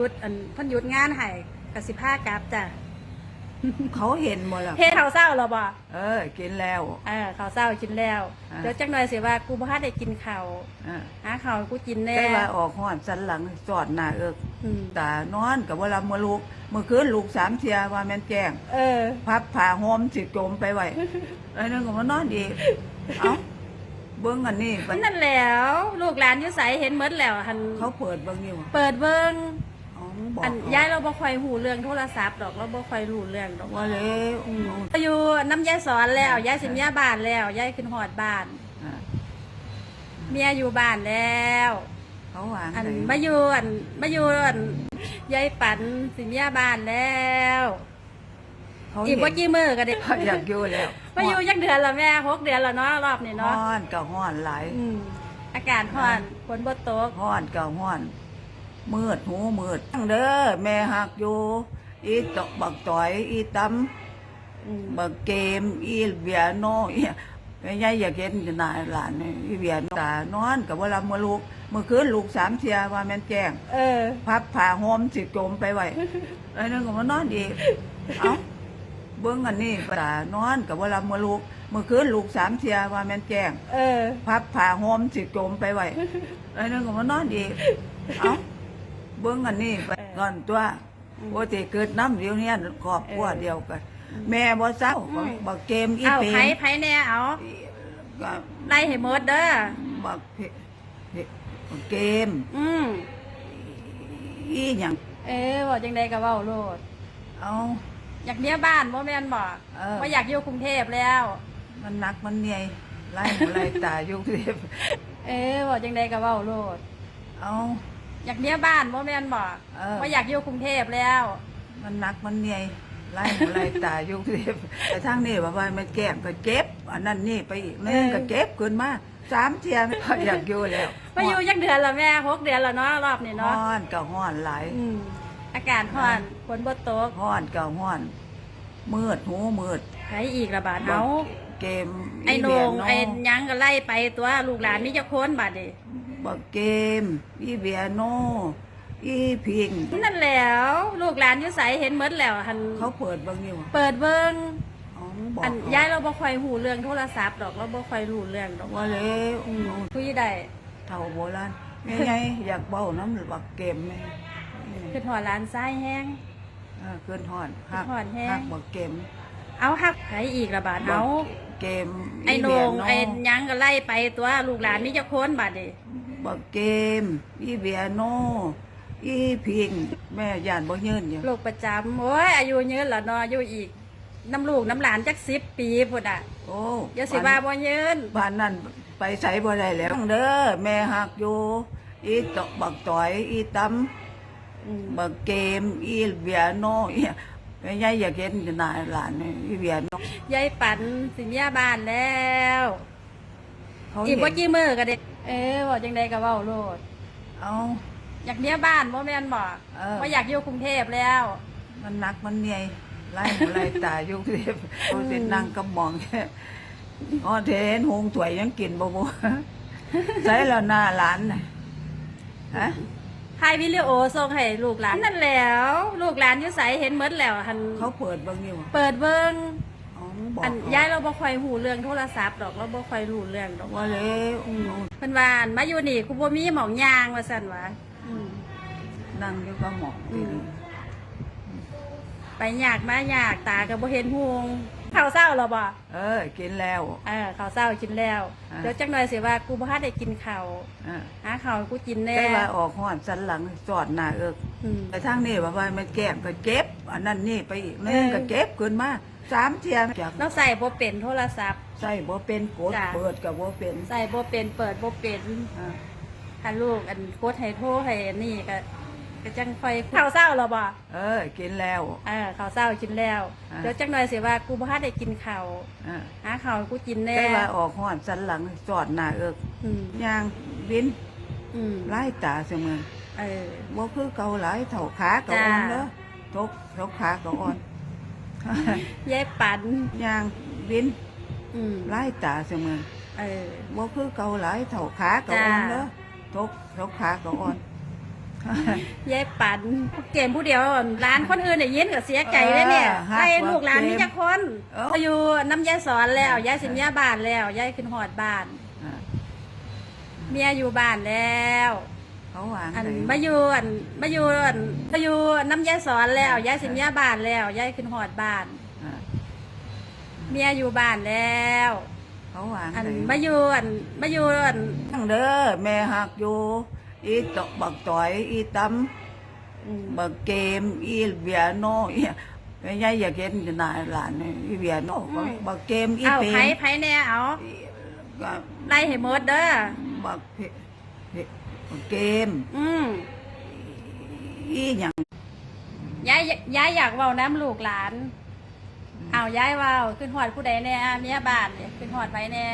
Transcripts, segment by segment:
หยุดอันเพิ่นหยุดงานให้กสิพากลับจ้ะเขาเห็นหมดแล้วเฮ็ดข้าวเช้าแล้วบ่เออ กินแล้วเออข้าวเช้ากินแล้วอ่าเดี๋ยวจักหน่อยสิว่ากูบ่ทันได้กินข้าวอ่าหาข้าวให้กูกินแน่ได้ว่าออกหอนสันหลังจอดหน้าเอิกอืมตานอนกับเวลาเมื่อลูกเมื่อคืนลูกสามเทียว่าแม่นแจ้งเออ พับผ่าหอมสิโจมไปไว้ไอ้นั่นก็มานอนอีกเอ้าเบิ้งอันนี้บัดนั่นแหล้ว ลูกหลานอยู่ไสเห็นหมดแล้วหันเขาเปิดเบิ้งนี่วะเปิดเบิ่งอ๋อ บอกอันยายเราบ่ค่อยหูเรื่องโทรศัพท์ดอกเราบ่ค่อยรู้เรื่องดอกว่าแล้วอยู่น้ำยายสอนแล้วยายสิเมียบ้านแล้วยายขึ้นฮอดบ้านอ่าเมียอยู่บ้านแล้ว เขาวางอันไหนมาอยู่อันมาอยู่อันยายปันสิเมียบ้านแล้วเขาอีกว่ากี่มือก็ได้เขาอยากอยู่แล้วมาอยู่ยักเดือนละแม่หกเดือนละเนาะรอบนี้ห้เนาะอนกับห้อนหลายอืมอากาศร้อนฝนบ่ตกห้อนกับห้อน มืดหูมืดตั้งเด้อแม่หักอยู่ อีตอกบักต่อย อีตำอืมบักเกม อีเบียโนอีแม่ยายอยากเห็นหน้าหลานนี่อีเบียโนตานอนกับเวลาเมื่อลูกเมื่อคืนลูกสามเทียว่าแม่นแจ้งเออ พับผ่าหอมสิโจมไปไว้ไอ้นั่นก็มานอนอีกเอ้าเบิ้งอันนี้ตานอนกับเวลาเมื่อลูกเมื่อคืนลูกสามเทียว่าแม่นแจ้งเออ พับผ่าหอมสิโจมไปไว้ไอ้นั่นก็มานอนอีกเอ้า เบิ้งอันนี้ไปก่อนตัวโอ้ที่เกิดน้ำเดียวเนี้ครอบครัวเดียวกัน แม่บ่เศร้าบักเกมอีเอาเป็ไผนไผแน่เอาก็ไล่ให้หมดเด้อบักเพบักเกมอืมอีหยังเออบอกจังใดก็เว้าโลด เอา อยากเมียบ้านบ่แม่นบ่เออ ว่าอยากอยู่กรุงเทพแล้ว มันหนักมันเหนื่อยไล่หูไล่ตาอยู่กรุงเทพเออบอกจังใดก็เว้าโลดเอา อยากเมียบ้านบ่แม่นบ่เออ ว่าอยากอยู่กรุงเทพแล้ว มันหนักมันเหนื่อยไล่หูไล่ตาอยู่กรุงเทพแต่ทางนี้ว่าว่ามันแก้มก็เก็บ อันนั้นนี่ไปอีกนึงก็เก็บขึ้นมาสามเทียนอยากอยู่แล้วมาอยู่ยักเดือนละแม่หกเดือนละเนาะรอบนี้ฮ้เนาะอนก็ฮ้อนหลายอืมอากาศร้อนฝนบ่ตกฮ้อนก็ฮ้อน มืดหูมืดไผอีกละบาดเฮาเกมไอ้โหนเบียงไอ้หยังก็ไล่ไปตัวลูกหลานมีจักคนบาดนี้บักเกมอีเบียโนอีพิงนั่นแหล้ว ลูกหลานอยู่ไสเห็นหมดแล้วหันเขาเปิดเบางนี่วะเปิดเบิ่งอ๋อบอกอันยายเราบ่ค่อยหูเรื่องโทรศัพท์ดอกเราบ่ค่อยรู้เรื่องดอกว่าแล้วอืมคุยได้เท่าโบราณแม่ไงอยากเบ้าน้ำบักเกมแม่คือถอดร้านซ้ายแห้ง เออเกินหอนขึ้นฮอดแฮงหักบักเกมเอาฮักไผอีกละบาดเฮาเกมไอ้โหนเบียงไอ้หยังก็ไล่ไปตัวลูกหลานมีจักคนบาดนี้บักเกมอีเบียโนอีพิงแม่ย่านบ่ยืนอยู่โรคประจำโอ้ยอายุยืนแล้วเนาะอายุอีกน้ำลูกน้ำหลานจัก10ปีพุ่นอะโอ้อย่าสิว่าบ่ยืนบ้านนั้นไปใส่บ่ได้แล้วเด้อแม่หักอยู่อีตอกบักต่อยอีตำอืม บักเกมอีเบียโนอีแม่ยายอยากเห็นหน้าหลานนี่อีเบียโนยายปันสิเมียบ้านแล้วเขาอีเห็กนว่ากี่มือก็ได้เออบอกจังใดก็เว้าโลดเอา อยากเมียบ้านบ่แม่นบ่เออ ว่าอยากอยู่กรุงเทพแล้ว มันหนักมันเหนื่อยไล่หูไล่ตาอยู่กรุงเทพเขาสินั่งกำมองแค่อ๋อเทนหงถวยยังกินบ่บ่ใส่แล้วหน้าหลานน่ะฮะ ถ่ายวิดีโอส่งให้ลูกหลานนั่นแหล้ว ลูกหลานอยู่ไสเห็นหมดแล้วหันเขาเปิดเบิ่งนี่วะเปิดเบิ่งอ๋อบอกอันยายเราบ่ค่อยหูเรื่องโทรศัพท์ดอกเราบ่ค่อยรู้เรื่องดอกว่าแล้วเพิ่นว่าอันมาอยู่นี่กูบ่มีหมองยางว่าซั่นว่าอืม นั่งอยู่กับหมองที่นี่ไปยากมายากตาก็บ่เห็นหง ข้าวเช้าแล้วบ่เออ กินแล้ว เออข้าวเช้ากินแล้วอ่า เดี๋ยวจักหน่อยสิว่ากูบ่ทันได้กินข้าวอ่าหาข้าวให้กูกินแน่ได้ว่าออกหอนสันหลังจอดหน้าเอิกอืมแต่ทางนี้ว่าว่ามันแก้มก็เก็บ อันนั้นนี่ไปอีกนึงเออ ก็เก็บขึ้นมาสามเทียนจากเราใส่บ่เป็นโทรศัพท์ ใส่บ่เป็นกดจ้ะ เปิดกับบ่เป็นใส่บ่เป็นเปิดบ่เป็นอ่า ถ้าลูกอันกดให้โทรให้นี่ก็ ก็จังค่อยข้าวเช้าแล้วบ่เออ กินแล้ว เออข้าวเช้ากินแล้วอ่า เดี๋ยวจักหน่อยสิว่ากูบ่ทันได้กินข้าวอ่าหาข้าวให้กูกินแน่ได้ว่าออกหอนสันหลังจอดหน้าเอิกอืมย่างบินอืมไล่ตาเสมอเออ บ่คือเกาหลายเท่าขาก็อ่อนจ้ะเด้อทกทกขาก็อ่อนยายปันย่างบินอืมไล่ตาเสมอเออ บ่คือเกาหลายเท่าขาก็อ่อนจ้ะเด้อทกทกขาก็อ่อน ยายปันเกมผู้เดียวร้านคนอื่นได้ยินก็เสียใจเลยเนี่ยเออฮักไอ้ลูกหลานว่าเกมมีจักคนเอ้าพอยู่น้ำยายสอนแล้วยายสิเมียบ้านแล้วยายขึ้นหอดบ้านอ่าเมียอยู่บ้านแล้วเขาวางอันไหนมาอยู่อันมาอยู่อันมาอยู่น้ำยายสอนแล้วยายสิเมียบ้านแล้วยายขึ้นหอดบ้านอ่าเมียอยู่บ้านแล้วเขาวางอันไหนมาอยู่อันมาอยู่อันตั้งเด้อแม่หักอยู่ อีตอกบักต่อย อีตอืมำบักเกม อีเบียโนอีแม่ยายอยากเห็นหน้าหลานนี่อีเบียโนบักเกมอีเอาเป็ไผนไผแน่เอาอีก็ไล่ให้หมดเด้อบักเพเพบักเกม อืมอีหยังยายยายอยากเว้าน้ำลูกหลาน เอายายเว้าขึ้นหอดผู้ใดแน่เมียบ้านเนี่ยขึ้นหอดไผแน่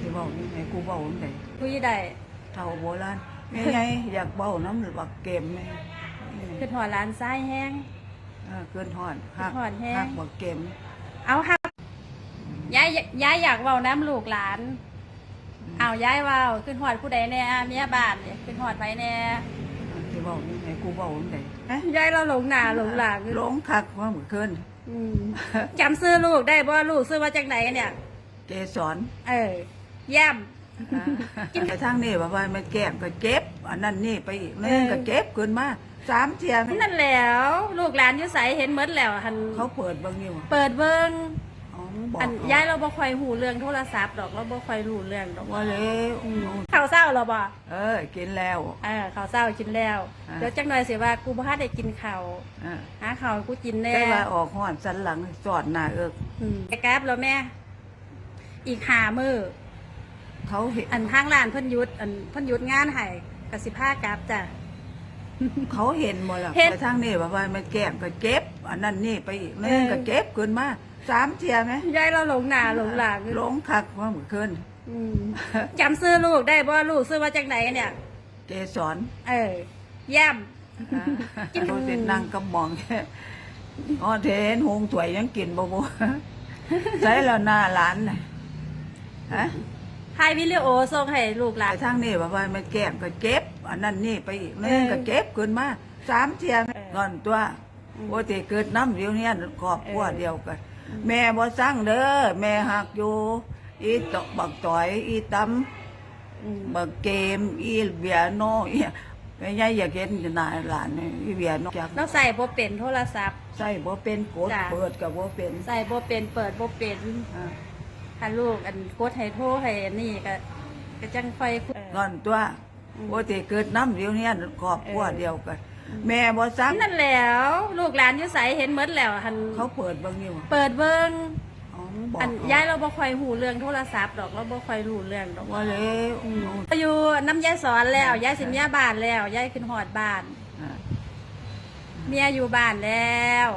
ที่บอกนี่ไงกูบอกนี่ไงคุยได้เท่าโบราณ แม่ยายอยากเบ้าน้ำบักเกมแม่ขึ้นหอดร้านซ้ายแห้งเออเกินหอนหักหอนแห้งหักบักเกมเอาฮักยายยายอยากเว้าน้ำลูกหลาน เอายายเว้าขึ้นหอดผู้ใดแน่เมียบ้านเนี่ยขึ้นหอดไผแน่ที่บอกนี่ไงกูบอกนี่ไงยายเราหลงหน้าหลงหลังหลงคักว่าเหมือนเกินอืมจำซื้อลูกได้บ่ลูกซื้อมาจากไหนเนี่ย เกสรเออเย่ม กินไปทางนี้ว่าว่ามันแก้มก็เก็บ อันนั้นนี่ไปอีกนึงเออก็เก็บขึ้นมาสามเทียนั่นแหล้ว ลูกหลานอยู่ใสเห็นหมดแล้วหันเขาเปิดเบางนี่วะเปิดเบิ่งอ๋อบอกอันย้ายเราบ่ค่อยหูเรื่องโทรศัพท์ดอกเราบ่ค่อยรู้เรื่องดอกว่าแล้วข้าวเช้าเราบ่เออ กินแล้วเออข้าวเช้ากินแล้วอ่าเดี๋ยวจักหน่อยสิว่ากูบ่ทันได้กินข้าวอ่าหาข้าวให้กูกินแน่ได้ว่าออกห้อนสันหลังสอดหน้าเอิกอืมไปกราบแล้วแม่ อีกหามื้อ เขาเห็นอันทางร้านเพิ่นหยุด อันเพิ่นหยุดงานให้ก็สิพากลับจ้ะ เขาเห็นหมดแล้วเห็นไปทางนี้ว่าว่ามันแก้มก็เก็บ อันนั้นนี่ไปอีกนึงเออก็เก็บขึ้นมาสามเทียไหมยายเราหลงหน้าหลงหลังหลงคักว่าเหมือนเกินอืมจำซื้อลูกได้บ่ลูกซื้อมาจากไหนเนี่ยเกสรเออเย่มกิน เขาเส้นนั่งกำมองแค่อ๋อเทนหงถวยยังกินบ่บ่ใส่แล้วหน้าหลานน่ะฮะ ถ่ายวิดีโอส่งให้ลูกหลาไปนทางนี้ว่าว่ามันแก้มก็เก็บ อันนั้นนี่ไปอีกนึงเออก็เก็บขึ้นมาสามเทียเออก่อนตัวอืมโอ้ที่เกิดน้ำเดียวเนี้ครอบครัวเออเดียวกัน แม่บ่สั่งเด้อแม่หักอยู่อีตอกบักต่อย อีตำอืมบักเกม อีเบียโนอีแม่ยายอยากเห็นหน้าหลานนี่อีเบียโนจักเราใส่บ่เป็นโทรศัพท์ใส่บ่เป็นกดจ้ะ เปิดก็บ่เป็นใส่บ่เป็นเปิดบ่เป็น อ่า ถ้าลูกอันกดให้โทรให้อันนี่ก็ก็จังค่อยคุยก่อนตัวอืมโอ้ที่เกิดน้ำเดียวเนี้ครอบครัวเออเดียวกัน แม่บ่สั่งนั่นแหล้ว ลูกหลานอยู่ใสเห็นหมดแล้วหันเขาเปิดเบางนี่วะเปิดเบิ่งอ๋อบอกอันย้ายเราบ่ค่อยหูเรื่องโทรศัพท์ดอกเราบ่ค่อยรู้เรื่องดอกว่าแล้วอยู่น้ำยายสอนแล้วยายสิเมียบ้านแล้วยายขึ้นหอดบ้านอ่าเมียอยู่บ้านแล้ว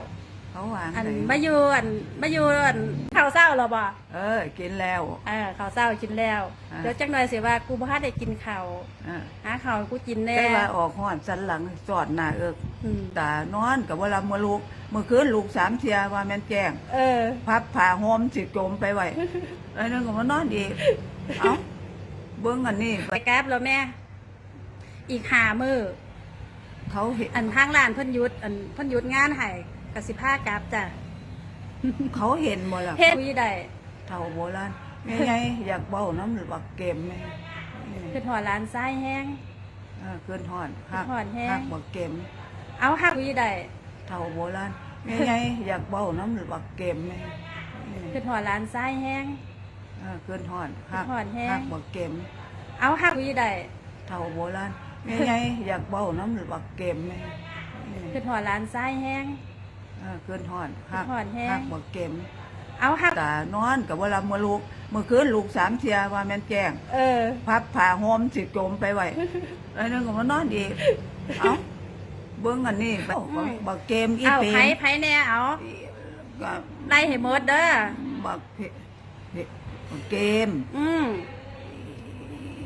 เขาวางอันไหนมาอยู่อันมาอยู่อันข้าวเช้าเราบ่เออ กินแล้ว เออข้าวเช้ากินแล้วอ่าเดี๋ยวจักหน่อยสิว่ากูบ่ทันได้กินข้าวอ่าหาข้าวให้กูกินแน่ได้ว่าออกห้อนสันหลังสอดหน้าเอิกอืมตานอนกับเวลาเมื่อลูกเมื่อคืนลูกสามเทียว่าแม่นแจ้งเออ พับผ่าหอมสิจมไปไว้ไอ้นั่นก็มานอนอีกเอ้าเบิ้งอันนี้ไปกราบแล้วแม่ อีกหามือเขาเห็นอันทางร้านเพิ่นหยุดอันเพิ่นหยุดงานให้ ก็สิพากลับจ้ะเขาเห็นหมดแล้วเฮ็ดคุยได้เท่าโบราณแม่ไงอยากเบ้าน้ำบักเกมแม่ขึ้นหอดร้านซ้ายแห้งเออเกินหอนหักหอนแห้งหักบักเกม เอาฮักคุยได้เท่าโบราณแม่ไงอยากเบ้าน้ำบักเกมแม่ขึ้นหอดร้านซ้ายแห้งเออเกินหอนหักหอนแห้งหักบักเกม เอาฮักคุยได้เท่าโบราณแม่ไงอยากเบ้าน้ำบักเกมแม่ขึ้นหอดร้านซ้ายแห้ง เออเกินหอนหักหอนแห้ง หักบักเกมเอาฮักตานอนกับเวลาเมื่อลูกเมื่อคืนลูกสามเทียว่าแม่นแจ้ง เออ พับผ่าหอมสิจมไปไว้ ไอ้นั่นก็มานอนอีกเอ้าเบิ้งอันนี้ไปบักเกมอีเอาเป็ไผนไผแน่เอาก็ไล่ให้หมดเด้อบักเพเพบักเกม อืม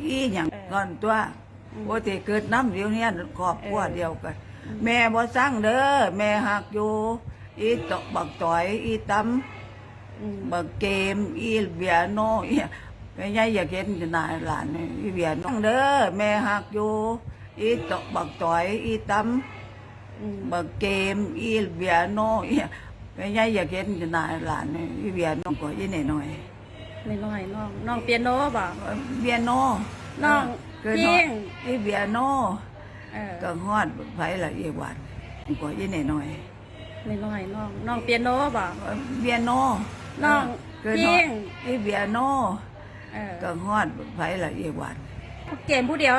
อีหยังเออก่อนตัวอืมโอ้ที่เกิดน้ำเดียวเนี้ครอบครัวเออ เดียวกัน แม่บ่สั่งเด้อแม่หักอยู่ อีตอกบักต่อย อีตำอืมบักเกม อีเบียโนอีแม่ยายอยากเห็นหน้าหลานนี่อีเบียโนสั่งเด้อแม่หักอยู่ออีตอกบักต่อย อีตำอืมบักเกม อีเบียโนอีแม่ยายอยากเห็นหน้าหลานนี่อีเบียโนก็อีน้อยน้อยๆน้องน้องเปียโนบ่ๆเบียโนน้องเกินเพียงอีเบียโน เออก็ฮอดไผละอีหวานก็อีน้อยน้อยๆน้องน้องเปียโนบ่ๆเบียโนน้องเกินเพียงอีเบียโนเออก็ฮอดไผละอีหวานเกมผู้เดียว